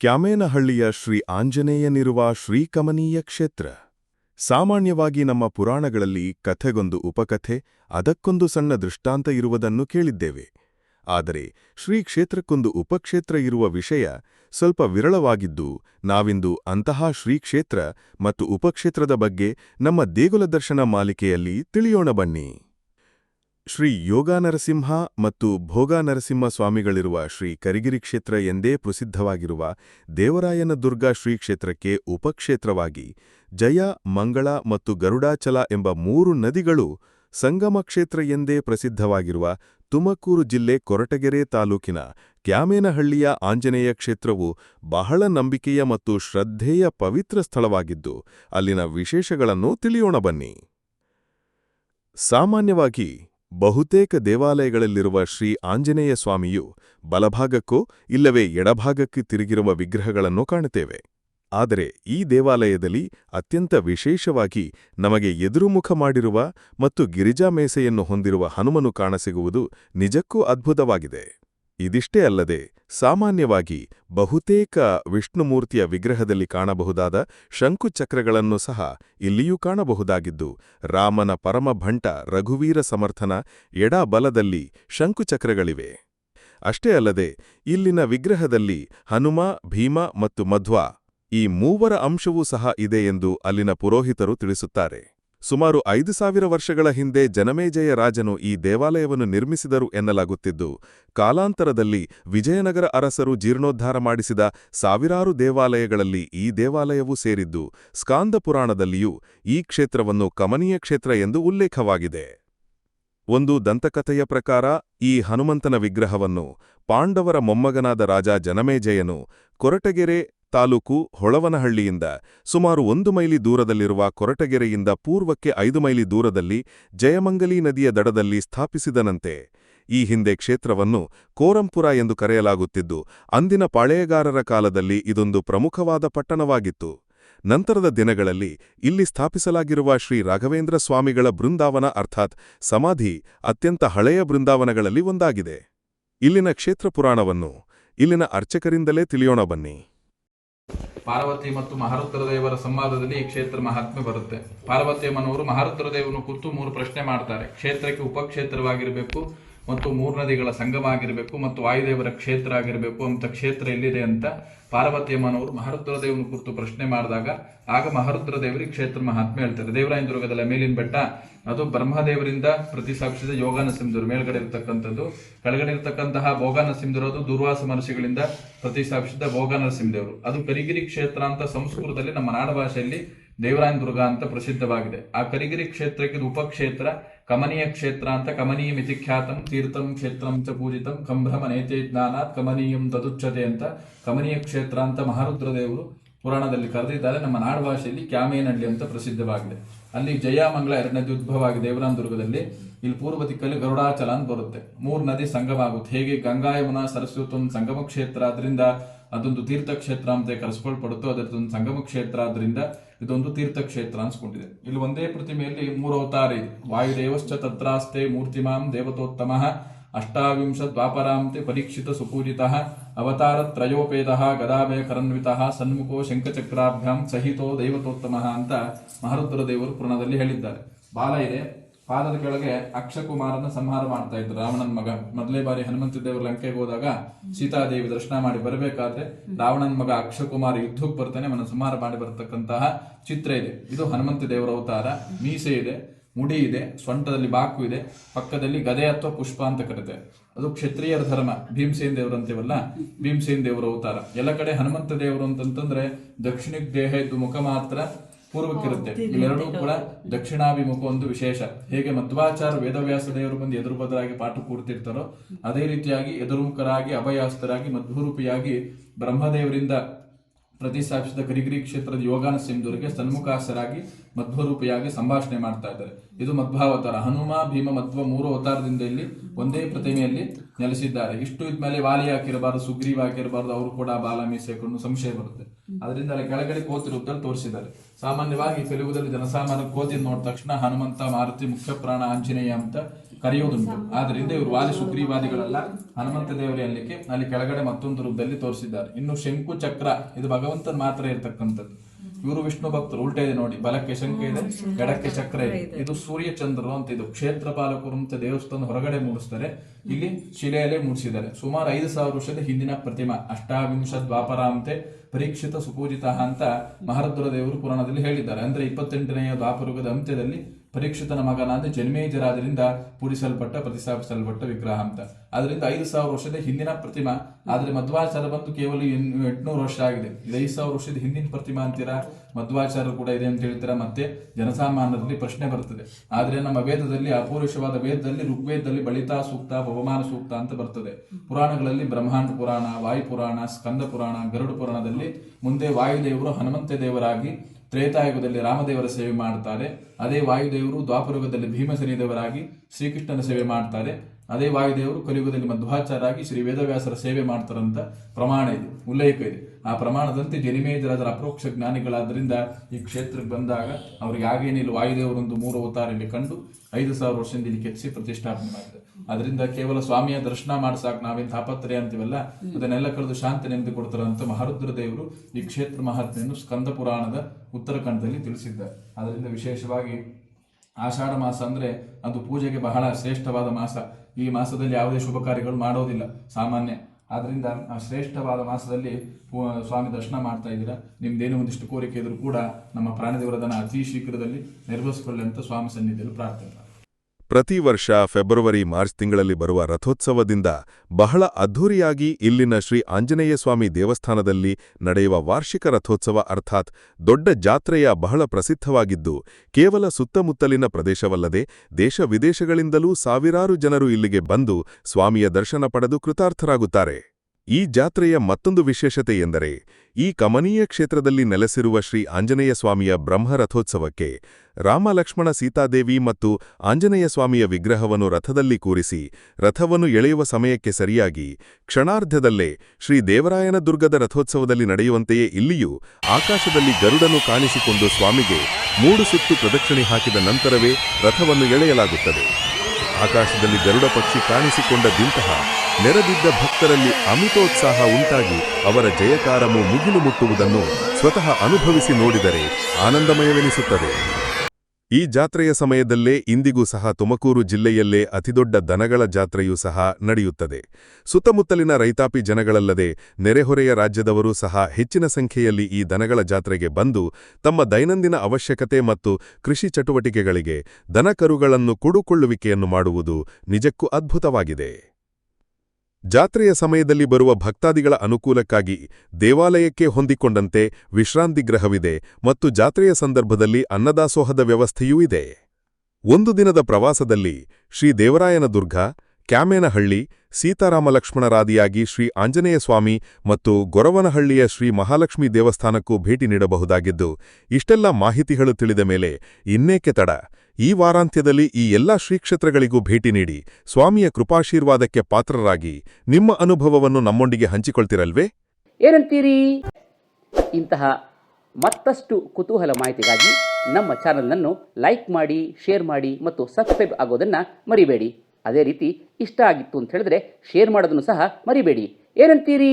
ಕ್ಯಾಮೇನಹಳ್ಳಿಯ ಶ್ರೀ ಆಂಜನೇಯನಿರುವ ಶ್ರೀಕಮನೀಯ ಕ್ಷೇತ್ರ. ಸಾಮಾನ್ಯವಾಗಿ ನಮ್ಮ ಪುರಾಣಗಳಲ್ಲಿ ಕಥೆಗೊಂದು ಉಪಕಥೆ, ಅದಕ್ಕೊಂದು ಸಣ್ಣ ದೃಷ್ಟಾಂತ ಇರುವುದನ್ನು ಕೇಳಿದ್ದೇವೆ. ಆದರೆ ಶ್ರೀ ಕ್ಷೇತ್ರಕ್ಕೊಂದು ಉಪಕ್ಷೇತ್ರ ಇರುವ ವಿಷಯ ಸ್ವಲ್ಪ ವಿರಳವಾಗಿದ್ದು, ನಾವಿಂದು ಅಂತಹ ಶ್ರೀಕ್ಷೇತ್ರ ಮತ್ತು ಉಪಕ್ಷೇತ್ರದ ಬಗ್ಗೆ ನಮ್ಮ ದೇಗುಲ ದರ್ಶನ ಮಾಲಿಕೆಯಲ್ಲಿ ತಿಳಿಯೋಣ ಬನ್ನಿ. ಶ್ರೀ ಯೋಗಾನರಸಿಂಹ ಮತ್ತು ಭೋಗಾನರಸಿಂಹ ಸ್ವಾಮಿಗಳಿರುವ ಶ್ರೀ ಕರಿಗಿರಿ ಕ್ಷೇತ್ರ ಎಂದೇ ಪ್ರಸಿದ್ಧವಾಗಿರುವ ದೇವರಾಯನ ದುರ್ಗಾ ಶ್ರೀ ಕ್ಷೇತ್ರಕ್ಕೆ ಉಪಕ್ಷೇತ್ರವಾಗಿ ಜಯ, ಮಂಗಳ ಮತ್ತು ಗರುಡಾಚಲ ಎಂಬ ಮೂರು ನದಿಗಳು ಸಂಗಮ ಕ್ಷೇತ್ರ ಎಂದೇ ಪ್ರಸಿದ್ಧವಾಗಿರುವ ತುಮಕೂರು ಜಿಲ್ಲೆ ಕೊರಟಗೆರೆ ತಾಲೂಕಿನ ಕ್ಯಾಮೇನಹಳ್ಳಿಯ ಆಂಜನೇಯ ಕ್ಷೇತ್ರವು ಬಹಳ ನಂಬಿಕೆಯ ಮತ್ತು ಶ್ರದ್ಧೆಯ ಪವಿತ್ರ ಸ್ಥಳವಾಗಿದ್ದು, ಅಲ್ಲಿನ ವಿಶೇಷಗಳನ್ನು ತಿಳಿಯೋಣ ಬನ್ನಿ. ಸಾಮಾನ್ಯವಾಗಿ, ಬಹುತೇಕ ದೇವಾಲಯಗಳಲ್ಲಿರುವ ಶ್ರೀ ಆಂಜನೇಯ ಸ್ವಾಮಿಯು ಬಲಭಾಗಕ್ಕೋ, ಇಲ್ಲವೇ ಎಡಭಾಗಕ್ಕೆ ತಿರುಗಿರುವ ವಿಗ್ರಹಗಳನ್ನು ಕಾಣುತ್ತೇವೆ. ಆದರೆ ಈ ದೇವಾಲಯದಲ್ಲಿ ಅತ್ಯಂತ ವಿಶೇಷವಾಗಿ ನಮಗೆ ಎದುರುಮುಖ ಮಾಡಿರುವ ಮತ್ತು ಗಿರಿಜಾ ಮೇಸೆಯನ್ನು ಹೊಂದಿರುವ ಹನುಮನು ಕಾಣಸಿಗುವುದು ನಿಜಕ್ಕೂ ಅದ್ಭುತವಾಗಿದೆ. ಇದಿಷ್ಟೇ ಅಲ್ಲದೆ ಸಾಮಾನ್ಯವಾಗಿ ಬಹುತೇಕ ವಿಷ್ಣುಮೂರ್ತಿಯ ವಿಗ್ರಹದಲ್ಲಿ ಕಾಣಬಹುದಾದ ಶಂಕುಚಕ್ರಗಳನ್ನು ಸಹ ಇಲ್ಲಿಯೂ ಕಾಣಬಹುದಾಗಿದ್ದು, ರಾಮನ ಪರಮಭಂಟ ರಘುವೀರ ಸಮರ್ಥನ ಎಡ ಬಲದಲ್ಲಿ ಶಂಕುಚಕ್ರಗಳಿವೆ ಅಷ್ಟೇ ಅಲ್ಲದೆ ಇಲ್ಲಿನ ವಿಗ್ರಹದಲ್ಲಿ ಹನುಮ, ಭೀಮ ಮತ್ತು ಮಧ್ವ ಈ ಮೂವರ ಅಂಶವೂ ಸಹ ಇದೆ ಎಂದು ಅಲ್ಲಿನ ಪುರೋಹಿತರು ತಿಳಿಸುತ್ತಾರೆ. ಸುಮಾರು ಐದು ಸಾವಿರ ವರ್ಷಗಳ ಹಿಂದೆ ಜನಮೇಜಯ ರಾಜನು ಈ ದೇವಾಲಯವನ್ನು ನಿರ್ಮಿಸಿದರು ಎನ್ನಲಾಗುತ್ತಿದ್ದು, ಕಾಲಾಂತರದಲ್ಲಿ ವಿಜಯನಗರ ಅರಸರು ಜೀರ್ಣೋದ್ಧಾರ ಮಾಡಿಸಿದ ಸಾವಿರಾರು ದೇವಾಲಯಗಳಲ್ಲಿ ಈ ದೇವಾಲಯವೂ ಸೇರಿದ್ದು, ಸ್ಕಾಂದ ಪುರಾಣದಲ್ಲಿಯೂ ಈ ಕ್ಷೇತ್ರವನ್ನು ಕಮನೀಯ ಕ್ಷೇತ್ರ ಎಂದು ಉಲ್ಲೇಖವಾಗಿದೆ. ಒಂದು ದಂತಕಥೆಯ ಪ್ರಕಾರ, ಈ ಹನುಮಂತನ ವಿಗ್ರಹವನ್ನು ಪಾಂಡವರ ಮೊಮ್ಮಗನಾದ ರಾಜ ಜನಮೇಜಯನು ಕೊರಟಗೆರೆ ತಾಲೂಕು ಹೊಳವನಹಳ್ಳಿಯಿಂದ ಸುಮಾರು ಒಂದು ಮೈಲಿ ದೂರದಲ್ಲಿರುವ ಕೊರಟಗೆರೆಯಿಂದ ಪೂರ್ವಕ್ಕೆ ಐದು ಮೈಲಿ ದೂರದಲ್ಲಿ ಜಯಮಂಗಲಿ ನದಿಯ ದಡದಲ್ಲಿ ಸ್ಥಾಪಿಸಿದನಂತೆ. ಈ ಹಿಂದೆ ಕ್ಷೇತ್ರವನ್ನು ಕೋರಂಪುರ ಎಂದು ಕರೆಯಲಾಗುತ್ತಿದ್ದು, ಅಂದಿನ ಪಾಳೆಯಗಾರರ ಕಾಲದಲ್ಲಿ ಇದೊಂದು ಪ್ರಮುಖವಾದ ಪಟ್ಟಣವಾಗಿತ್ತು. ನಂತರದ ದಿನಗಳಲ್ಲಿ ಇಲ್ಲಿ ಸ್ಥಾಪಿಸಲಾಗಿರುವ ಶ್ರೀ ರಾಘವೇಂದ್ರ ಸ್ವಾಮಿಗಳ ಬೃಂದಾವನ ಅರ್ಥಾತ್ ಸಮಾಧಿ ಅತ್ಯಂತ ಹಳೆಯ ಬೃಂದಾವನಗಳಲ್ಲಿ ಒಂದಾಗಿದೆ. ಇಲ್ಲಿನ ಕ್ಷೇತ್ರ ಪುರಾಣವನ್ನು ಇಲ್ಲಿನ ಅರ್ಚಕರಿಂದಲೇ ತಿಳಿಯೋಣ ಬನ್ನಿ. ಪಾರ್ವತಿ ಮತ್ತು ಮಹಾರುದ್ರ ದೇವರ ಸಂವಾದದಲ್ಲಿ ಈ ಕ್ಷೇತ್ರ ಮಹಾತ್ಮೆ ಬರುತ್ತೆ. ಪಾರ್ವತಿ ಅಮ್ಮನವರು ಮಹಾರುದ್ರ ದೇವರನ್ನು ಕುರಿತು ಮೂರು ಪ್ರಶ್ನೆ ಮಾಡ್ತಾರೆ. ಕ್ಷೇತ್ರಕ್ಕೆ ಉಪಕ್ಷೇತ್ರವಾಗಿರಬೇಕು ಮತ್ತು ಮೂರು ನದಿಗಳ ಸಂಗಮ ಆಗಿರಬೇಕು ಮತ್ತು ವಾಯುದೇವರ ಕ್ಷೇತ್ರ ಆಗಿರಬೇಕು ಅಂತ ಕ್ಷೇತ್ರ ಎಲ್ಲಿದೆ ಅಂತ ಪಾರ್ವತಿ ಅಮ್ಮನವರು ಮಹಾರುದ್ರ ದೇವನ ಕುರಿತು ಪ್ರಶ್ನೆ ಮಾಡಿದಾಗ, ಆಗ ಮಹಾರುದ್ರ ದೇವರಿಗೆ ಕ್ಷೇತ್ರ ಮಹಾತ್ಮೆ ಹೇಳ್ತಾರೆ. ದೇವರಾಯನ ದುರ್ಗದಲ್ಲ ಮೇಲಿನ ಬೆಟ್ಟ, ಅದು ಬ್ರಹ್ಮದೇವರಿಂದ ಪ್ರತಿಷ್ಠಾಪಿಸಿದ ಯೋಗಾನ ಸಿಂಧೂರು. ಮೇಲ್ಗಡೆ ಇರತಕ್ಕಂಥದ್ದು, ಕೆಳಗಡೆ ಇರತಕ್ಕಂತಹ ಭೋಗಾನ ಸಿಂಧೂರು, ಅದು ದುರ್ವಾಸ ಮಹರ್ಷಿಗಳಿಂದ ಪ್ರತಿಷ್ಠಾಪಿಸಿದ ಭೋಗಾನ ಸಿಂಧೇವರು ಅದು ಕರಿಗಿರಿ ಕ್ಷೇತ್ರ ಅಂತ ಸಂಸ್ಕೃತದಲ್ಲಿ ನಮ್ಮ ನಾಡ ಭಾಷೆಯಲ್ಲಿ ದೇವರಾಯನ ದುರ್ಗ ಅಂತ ಪ್ರಸಿದ್ಧವಾಗಿದೆ. ಆ ಕರಿಗಿರಿ ಕ್ಷೇತ್ರಕ್ಕೆ ಉಪಕ್ಷೇತ್ರ. ಕಮನೀಯ ಕ್ಷೇತ್ರ ಅಂತ ಕಮನೀಯ ಮಿತಿಖ್ಯಾತಂ ತೀರ್ಥಂ, ಕ್ಷೇತ್ರಂ ಚ ಪೂಜಿತಂ ಕಂಭ್ರಮ ನೇತೆ ಜ್ಞಾನಾತ್ ಕಮನೀಯಂ ತದುಚ್ಛತೆ ಅಂತ ಕಮನೀಯ ಕ್ಷೇತ್ರ ಅಂತ ಮಹಾರುದ್ರ ದೇವರು ಪುರಾಣದಲ್ಲಿ ಕರೆದಿದ್ದಾರೆ. ನಮ್ಮ ನಾಡು ಭಾಷೆಯಲ್ಲಿ ಕ್ಯಾಮೇನಹಳ್ಳಿ ಅಂತ ಪ್ರಸಿದ್ಧವಾಗಿದೆ. ಅಲ್ಲಿ ಜಯಮಂಗಲ ಎರಡನೇದು ಉದ್ಭವ ಆಗಿದೆ ದೇವರಾಯನ ದುರ್ಗದಲ್ಲಿ ಇಲ್ಲಿ ಪೂರ್ವ ದಿಕ್ಕಲ್ಲಿ ಗರುಡಾಚಲ ಅಂತ ಬರುತ್ತೆ. ಮೂರು ನದಿ ಸಂಗಮ ಆಗುತ್ತೆ ಹೇಗೆ ಗಂಗಾ ಯಮುನಾ ಸರಸ್ವತಿ ಸಂಗಮ ಕ್ಷೇತ್ರ ಆದ್ರಿಂದ ಅದೊಂದು ತೀರ್ಥಕ್ಷೇತ್ರ ಅಂತ ಕರೆಸ್ಕೊಳ್ಪಡುತ್ತೋ ಅದರದೊಂದು ಸಂಗಮ ಕ್ಷೇತ್ರ ಆದ್ರಿಂದ ಇದೊಂದು ತೀರ್ಥಕ್ಷೇತ್ರ ಅನ್ಸ್ಕೊಂಡಿದೆ. ಇಲ್ಲಿ ಒಂದೇ ಪ್ರತಿಮೆಯಲ್ಲಿ ಮೂರು ಅವತಾರ ಇದೆ ವಾಯುದೇವಶ್ಚ ತತ್ರಾಸ್ತೆ ಮೂರ್ತಿಮಾಂ ದೇವತೋತ್ತಮ ಅಷ್ಟಾವಿಂಶ ದ್ವಾಪರಾಂತೆ ಪರೀಕ್ಷಿತ ಸುಪೂಜಿತ ಅವತಾರ ತ್ರಯೋಪೇದ ಗದಾಭಯ ಕರನ್ವಿತ ಸನ್ಮುಖೋ ಶಂಖಚಕ್ರಾಭ್ಯಾಂ ಸಹಿತೋ ದೈವತೋತ್ತಮ ಅಂತ ಮಹಾರುದ್ರ ದೇವರು ಪುರಾಣದಲ್ಲಿ ಹೇಳಿದ್ದಾರೆ. ಬಾಲ ಇದೆ. ಪಾದದ ಕೆಳಗೆ ಅಕ್ಷಕುಮಾರನ ಸಂಹಾರ ಮಾಡ್ತಾ ಇದ್ರು ರಾವಣನ ಮಗ. ಮೊದಲೇ ಬಾರಿ ಹನುಮಂತ ದೇವರು ಲಂಕೆಗೆ ಹೋದಾಗ ಸೀತಾದೇವಿ ದರ್ಶನ ಮಾಡಿ ಬರಬೇಕಾದ್ರೆ ರಾವಣನ ಮಗ ಅಕ್ಷಕುಮಾರ ಯುದ್ಧಕ್ಕೆ ಬರ್ತಾನೆ ಅವನ ಸಂಹಾರ ಮಾಡಿ ಬರತಕ್ಕಂತಹ ಚಿತ್ರ ಇದೆ. ಇದು ಹನುಮಂತ ದೇವರ ಅವತಾರ. ಮೀಸೆ ಇದೆ, ಮುಡಿ ಇದೆ, ಸೊಂಟದಲ್ಲಿ ಬಾಕು ಇದೆ, ಪಕ್ಕದಲ್ಲಿ ಗದೆ ಅಥವಾ ಪುಷ್ಪ ಅಂತ ಕರೀತೆ. ಅದು ಕ್ಷತ್ರಿಯರ ಧರ್ಮ. ಭೀಮಸೇನ್ ದೇವರು ಅಂತೀವಲ್ಲ, ಭೀಮಸೇನ್ ದೇವರ ಅವತಾರ. ಎಲ್ಲ ಕಡೆ ಹನುಮಂತ ದೇವರು ಅಂತಂತಂದ್ರೆ ದಕ್ಷಿಣಕ್ಕೆ ದೇಹ ಇದ್ದು ಮುಖ ಮಾತ್ರ ಪೂರ್ವಕ್ಕಿರುತ್ತೆ. ಇವೆರಡೂ ಕೂಡ ದಕ್ಷಿಣಾಭಿಮುಖ ಒಂದು ವಿಶೇಷ. ಹೇಗೆ ಮಧ್ವಾಚಾರ ವೇದವ್ಯಾಸ ದೇವರು ಬಂದು ಎದುರು ಬದಲಾಗಿ ಪಾಠ ಕೂಡ್ತಿರ್ತಾರೋ ಅದೇ ರೀತಿಯಾಗಿ ಎದುರುಮುಖರಾಗಿ ಅಭಯಾಸ್ತರಾಗಿ ಮಧ್ವರೂಪಿಯಾಗಿ ಬ್ರಹ್ಮದೇವರಿಂದ ಪ್ರತಿಷ್ಠಾಪಿಸಿದ ಕರಿಗಿರಿ ಕ್ಷೇತ್ರದ ಯೋಗಾನ ಸಿಂಧುರಿಗೆ ಸನ್ಮುಖಾಸರಾಗಿ ಮಧ್ವರೂಪಿಯಾಗಿ ಸಂಭಾಷಣೆ ಮಾಡ್ತಾ ಇದ್ದಾರೆ. ಇದು ಮಧ್ವಾವತಾರ. ಹನುಮ, ಭೀಮ, ಮಧ್ವ ಮೂರು ಅವತಾರದಿಂದ ಇಲ್ಲಿ ಒಂದೇ ಪ್ರತಿಮೆಯಲ್ಲಿ ನೆಲೆಸಿದ್ದಾರೆ. ಇಷ್ಟು ಇದ್ಮೇಲೆ ವಾಲಿ ಹಾಕಿರಬಾರದು, ಸುಗ್ರೀವ್ ಹಾಕಿರಬಾರದು, ಅವರು ಕೂಡ ಬಾಲ ಮೀಸೆಕೊಂಡು ಸಂಶಯ ಬರುತ್ತೆ. ಅದರಿಂದ ಅಲ್ಲಿ ಕೆಳಗಡೆ ರೂಪದಲ್ಲಿ ತೋರಿಸಿದ್ದಾರೆ. ಸಾಮಾನ್ಯವಾಗಿ ತೆಲುಗುದಲ್ಲಿ ಜನಸಾಮಾನ್ಯ ಕೋತಿ ನೋಡಿದ ತಕ್ಷಣ ಹನುಮಂತ, ಮಾರುತಿ ಮುಖ್ಯ ಪ್ರಾಣ ಆಂಜನೇಯ ಅಂತ ಕರೆಯೋದುಂಟು. ಆದ್ರಿಂದ ಇವರು ವಾದಿ ಸುಗ್ರೀವಾದಿಗಳೆಲ್ಲ. ಹನುಮಂತ ದೇವರೇ ಅಲ್ಲಿಗೆ ಅಲ್ಲಿ ಕೆಳಗಡೆ ಮತ್ತೊಂದು ರೂಪದಲ್ಲಿ ತೋರಿಸಿದ್ದಾರೆ. ಇನ್ನು ಶಂಕು ಚಕ್ರ, ಇದು ಭಗವಂತನ ಮಾತ್ರ ಇರತಕ್ಕಂಥದ್ದು. ಇವರು ವಿಷ್ಣು ಭಕ್ತರು, ಉಲ್ಟಾ ಇದೆ ನೋಡಿ, ಬಲಕ್ಕೆ ಶಂಕೆ ಇದೆ, ಎಡಕ್ಕೆ ಚಕ್ರ ಇದೆ. ಇದು ಸೂರ್ಯ ಚಂದ್ರರು ಅಂತ ಇದು. ಕ್ಷೇತ್ರ ಪಾಲಕರು ಅಂತ ದೇವಸ್ಥಾನ ಹೊರಗಡೆ ಮೂಡಿಸ್ತಾರೆ. ಇಲ್ಲಿ ಶಿಲೆಯಲ್ಲೇ ಮೂಡಿಸಿದ್ದಾರೆ. ಸುಮಾರು ಐದು ಸಾವಿರ ವರ್ಷದ ಹಿಂದಿನ ಪ್ರತಿಮಾ. ಅಷ್ಟಾವಿಂಶ ದ್ವಾಪರ ಅಂತೆ ಪರೀಕ್ಷಿತ ಸುಪೂಜಿತ ಅಂತ ಮಹಾರದ್ರ ದೇವರು ಪುರಾಣದಲ್ಲಿ ಹೇಳಿದ್ದಾರೆ. ಅಂದ್ರೆ ಇಪ್ಪತ್ತೆಂಟನೆಯ ದ್ವಾಪರುಗದ ಅಂತ್ಯದಲ್ಲಿ ಪರೀಕ್ಷಿತನ ಮಗನಾದ ಜನ್ಮೇಜರಾದ್ರಿಂದ ಪೂರಿಸಲ್ಪಟ್ಟ ಪ್ರತಿಷ್ಠಾಪಿಸಲ್ಪಟ್ಟ ವಿಗ್ರಹ ಅಂತ. ಅದರಿಂದ ಐದು ಸಾವಿರ ವರ್ಷದ ಹಿಂದಿನ ಪ್ರತಿಮಾ. ಆದ್ರೆ ಮಧ್ವಾಚಾರ ಬಂದು ಕೇವಲ ಎಂಟ್ನೂರು ವರ್ಷ ಆಗಿದೆ. ಇದು ಐದು ಸಾವಿರ ವರ್ಷದ ಹಿಂದಿನ ಪ್ರತಿಮಾ ಅಂತೀರಾ? ಮಧ್ವಾಚಾರ ಕೂಡ ಇದೆ ಅಂತ ಹೇಳ್ತೀರಾ ಮತ್ತೆ ಜನಸಾಮಾನ್ಯರಲ್ಲಿ ಪ್ರಶ್ನೆ ಬರ್ತದೆ. ಆದ್ರೆ ನಮ್ಮ ವೇದದಲ್ಲಿ ಅಪೌರುಷವಾದ ವೇದದಲ್ಲಿ, ಋಗ್ವೇದದಲ್ಲಿ ಬಳಿತಾ ಸೂಕ್ತ, ಬಹುಮಾನ ಸೂಕ್ತ ಅಂತ ಬರ್ತದೆ. ಪುರಾಣಗಳಲ್ಲಿ ಬ್ರಹ್ಮಾಂಡ ಪುರಾಣ, ವಾಯು ಪುರಾಣ, ಸ್ಕಂದ ಪುರಾಣ, ಗರುಡ ಪುರಾಣದಲ್ಲಿ ಮುಂದೆ ವಾಯುದೇವರು ಹನುಮಂತ ದೇವರಾಗಿ ತ್ರೇತಾಯುಗದಲ್ಲಿ ರಾಮದೇವರ ಸೇವೆ ಮಾಡ್ತಾರೆ. ಅದೇ ವಾಯುದೇವರು ದ್ವಾಪರಯುಗದಲ್ಲಿ ಭೀಮಸೇನಿ ದೇವರಾಗಿ ಶ್ರೀಕೃಷ್ಣನ ಸೇವೆ ಮಾಡ್ತಾರೆ. ಅದೇ ವಾಯುದೇವರು ಕಲಿಯುಗದಲ್ಲಿ ಮಧ್ವಾಚಾರಾಗಿ ಶ್ರೀ ವೇದವ್ಯಾಸರ ಸೇವೆ ಮಾಡ್ತಾರಂತ ಪ್ರಮಾಣ ಇದೆ, ಉಲ್ಲೇಖ ಇದೆ. ಆ ಪ್ರಮಾಣದಂತೆ ಜನಿಮೇಜರಾದರ ಅಪ್ರೋಕ್ಷ ಜ್ಞಾನಿಗಳಾದ್ರಿಂದ ಈ ಕ್ಷೇತ್ರಕ್ಕೆ ಬಂದಾಗ ಅವರಿಗೆ ಆಗೇನಿಲ್ಲ ವಾಯುದೇವರೊಂದು ಮೂರು ಅವತಾರ ಇಲ್ಲಿ ಕಂಡು ಐದು ಸಾವಿರ ವರ್ಷದಿಂದ ಇಲ್ಲಿ ಕೆತ್ತಿಸಿ ಪ್ರತಿಷ್ಠಾಪನೆ ಮಾಡಿದೆ ಅದರಿಂದ ಕೇವಲ ಸ್ವಾಮಿಯ ದರ್ಶನ ಮಾಡ್ಸಾಕ್ ನಾವೇನ್ ತಾಪತ್ರಯ ಅಂತೀವಲ್ಲ? ಅದನ್ನೆಲ್ಲ ಕಳೆದು ಶಾಂತಿ ನೆಮ್ಮದಿ ಕೊಡ್ತಾರಂತ ಮಹಾರುದ್ರ ದೇವರು ಈ ಕ್ಷೇತ್ರ ಮಹಾತ್ಮೆಯನ್ನು ಸ್ಕಂದ ಪುರಾಣದ ಉತ್ತರಖಂಡದಲ್ಲಿ ತಿಳಿಸಿದ್ದಾರೆ. ಅದರಿಂದ ವಿಶೇಷವಾಗಿ ಆಷಾಢ ಮಾಸ ಅಂದ್ರೆ ಅದು ಪೂಜೆಗೆ ಬಹಳ ಶ್ರೇಷ್ಠವಾದ ಮಾಸ. ಈ ಮಾಸದಲ್ಲಿ ಯಾವುದೇ ಶುಭ ಕಾರ್ಯಗಳು ಮಾಡೋದಿಲ್ಲ, ಸಾಮಾನ್ಯ. ಆದ್ರಿಂದ ಆ ಶ್ರೇಷ್ಠವಾದ ಮಾಸದಲ್ಲಿ ಸ್ವಾಮಿ ದರ್ಶನ ಮಾಡ್ತಾ ಇದ್ದೀರಾ? ನಿಮ್ದೇನೋ ಒಂದಿಷ್ಟು ಕೋರಿಕೆ ಇದ್ರೂ ಕೂಡ ನಮ್ಮ ಪ್ರಾಣದೇವರದನ್ನ ಅತಿ ಶೀಘ್ರದಲ್ಲಿ ನೆರವೇರಿಸಿಕೊಳ್ಳಿ ಅಂತ ಸ್ವಾಮಿ ಸನ್ನಿಧಿಯಲ್ಲಿ ಪ್ರಾರ್ಥನೆ ಪ್ರತಿ ವರ್ಷ ಫೆಬ್ರವರಿ, ಮಾರ್ಚ್ ತಿಂಗಳಲ್ಲಿ ಬರುವ ರಥೋತ್ಸವದಿಂದ ಬಹಳ ಅದ್ಧೂರಿಯಾಗಿ ಇಲ್ಲಿನ ಶ್ರೀ ಆಂಜನೇಯಸ್ವಾಮಿ ದೇವಸ್ಥಾನದಲ್ಲಿ ನಡೆಯುವ ವಾರ್ಷಿಕ ರಥೋತ್ಸವ ಅರ್ಥಾತ್ ದೊಡ್ಡ ಜಾತ್ರೆಯ ಬಹಳ ಪ್ರಸಿದ್ಧವಾಗಿದ್ದು, ಕೇವಲ ಸುತ್ತಮುತ್ತಲಿನ ಪ್ರದೇಶವಲ್ಲದೆ ದೇಶ ವಿದೇಶಗಳಿಂದಲೂ ಸಾವಿರಾರು ಜನರು ಇಲ್ಲಿಗೆ ಬಂದು ಸ್ವಾಮಿಯ ದರ್ಶನ ಪಡೆದು ಕೃತಾರ್ಥರಾಗುತ್ತಾರೆ. ಈ ಜಾತ್ರೆಯ ಮತ್ತೊಂದು ವಿಶೇಷತೆ ಎಂದರೆ, ಈ ಕಮನೀಯ ಕ್ಷೇತ್ರದಲ್ಲಿ ನೆಲೆಸಿರುವ ಶ್ರೀ ಆಂಜನೇಯ ಸ್ವಾಮಿಯ ಬ್ರಹ್ಮರಥೋತ್ಸವಕ್ಕೆ ರಾಮ ಲಕ್ಷ್ಮಣ ಸೀತಾದೇವಿ ಮತ್ತು ಆಂಜನೇಯ ಸ್ವಾಮಿಯ ವಿಗ್ರಹವನ್ನು ರಥದಲ್ಲಿ ಕೂರಿಸಿ, ರಥವನ್ನು ಎಳೆಯುವ ಸಮಯಕ್ಕೆ ಸರಿಯಾಗಿ, ಕ್ಷಣಾರ್ಧದಲ್ಲೇ ಶ್ರೀ ದೇವರಾಯನ ದುರ್ಗದ ರಥೋತ್ಸವದಲ್ಲಿ ನಡೆಯುವಂತೆಯೇ ಇಲ್ಲಿಯೂ ಆಕಾಶದಲ್ಲಿ ಗರುಡನು ಕಾಣಿಸಿಕೊಂಡು ಸ್ವಾಮಿಗೆ ಮೂಡು ಸುತ್ತು ಪ್ರದಕ್ಷಿಣೆ ಹಾಕಿದ ನಂತರವೇ ರಥವನ್ನು ಎಳೆಯಲಾಗುತ್ತದೆ. ಆಕಾಶದಲ್ಲಿ ಗರುಡ ಪಕ್ಷಿ ಕಾಣಿಸಿಕೊಂಡದಿಂತಹ ನೆರೆದಿದ್ದ ಭಕ್ತರಲ್ಲಿ ಅಮಿತೋತ್ಸಾಹ ಉಂಟಾಗಿ ಅವರ ಜಯಕಾರವು ಮುಗಿಲು ಮುಟ್ಟುವುದನ್ನು ಸ್ವತಃ ಅನುಭವಿಸಿ ನೋಡಿದರೆ ಆನಂದಮಯವೆನಿಸುತ್ತದೆ. ಈ ಜಾತ್ರೆಯ ಸಮಯದಲ್ಲೇ ಇಂದಿಗೂ ಸಹ ತುಮಕೂರು ಜಿಲ್ಲೆಯಲ್ಲೇ ಅತಿದೊಡ್ಡ ದನಗಳ ಜಾತ್ರೆಯೂ ಸಹ ನಡೆಯುತ್ತದೆ. ಸುತ್ತಮುತ್ತಲಿನ ರೈತಾಪಿ ಜನಗಳಲ್ಲದೆ ನೆರೆಹೊರೆಯ ರಾಜ್ಯದವರೂ ಸಹ ಹೆಚ್ಚಿನ ಸಂಖ್ಯೆಯಲ್ಲಿ ಈ ದನಗಳ ಜಾತ್ರೆಗೆ ಬಂದು ತಮ್ಮ ದೈನಂದಿನ ಅವಶ್ಯಕತೆ ಮತ್ತು ಕೃಷಿ ಚಟುವಟಿಕೆಗಳಿಗೆ ದನಕರುಗಳನ್ನು ಕುಡುಕೊಳ್ಳುವಿಕೆಯನ್ನು ಮಾಡುವುದು ನಿಜಕ್ಕೂ ಅದ್ಭುತವಾಗಿದೆ. ಜಾತ್ರೆಯ ಸಮಯದಲ್ಲಿ ಬರುವ ಭಕ್ತಾದಿಗಳ ಅನುಕೂಲಕ್ಕಾಗಿ ದೇವಾಲಯಕ್ಕೆ ಹೊಂದಿಕೊಂಡಂತೆ ವಿಶ್ರಾಂತಿ ಗ್ರಹವಿದೆ ಮತ್ತು ಜಾತ್ರೆಯ ಸಂದರ್ಭದಲ್ಲಿ ಅನ್ನದಾಸೋಹದ ವ್ಯವಸ್ಥೆಯೂ ಇದೆ. ಒಂದು ದಿನದ ಪ್ರವಾಸದಲ್ಲಿ ಶ್ರೀ ದೇವರಾಯನ ದುರ್ಗ ಕ್ಯಾಮೇನಹಳ್ಳಿ, ಸೀತಾರಾಮಲಕ್ಷ್ಮಣರಾದಿಯಾಗಿ ಶ್ರೀ ಆಂಜನೇಯ ಸ್ವಾಮಿ ಮತ್ತು ಗೊರವನಹಳ್ಳಿಯ ಶ್ರೀ ಮಹಾಲಕ್ಷ್ಮಿ ದೇವಸ್ಥಾನಕ್ಕೂ ಭೇಟಿ ನೀಡಬಹುದಾಗಿದ್ದು, ಇಷ್ಟೆಲ್ಲ ಮಾಹಿತಿಗಳು ತಿಳಿದ ಮೇಲೆ ಇನ್ನೇಕೆ ತಡ? ಈ ವಾರಾಂತ್ಯದಲ್ಲಿ ಈ ಎಲ್ಲಾ ಶ್ರೀಕ್ಷೇತ್ರಗಳಿಗೂ ಭೇಟಿ ನೀಡಿ ಸ್ವಾಮಿಯ ಕೃಪಾಶೀರ್ವಾದಕ್ಕೆ ಪಾತ್ರರಾಗಿ ನಿಮ್ಮ ಅನುಭವವನ್ನು ನಮ್ಮೊಂದಿಗೆ ಹಂಚಿಕೊಳ್ತಿರಲ್ವೇ? ಏನಂತೀರಿ? ಇಂತಹ ಮತ್ತಷ್ಟು ಕುತೂಹಲ ಮಾಹಿತಿಗಾಗಿ ನಮ್ಮ ಚಾನಲನ್ನು ಲೈಕ್ ಮಾಡಿ, ಶೇರ್ ಮಾಡಿ ಮತ್ತು ಸಬ್ಸ್ಕ್ರೈಬ್ ಆಗೋದನ್ನು ಮರಿಬೇಡಿ. ಅದೇ ರೀತಿ ಇಷ್ಟ ಆಗಿತ್ತು ಅಂತ ಹೇಳಿದ್ರೆ ಶೇರ್ ಮಾಡೋದನ್ನು ಸಹ ಮರಿಬೇಡಿ. ಏನಂತೀರಿ?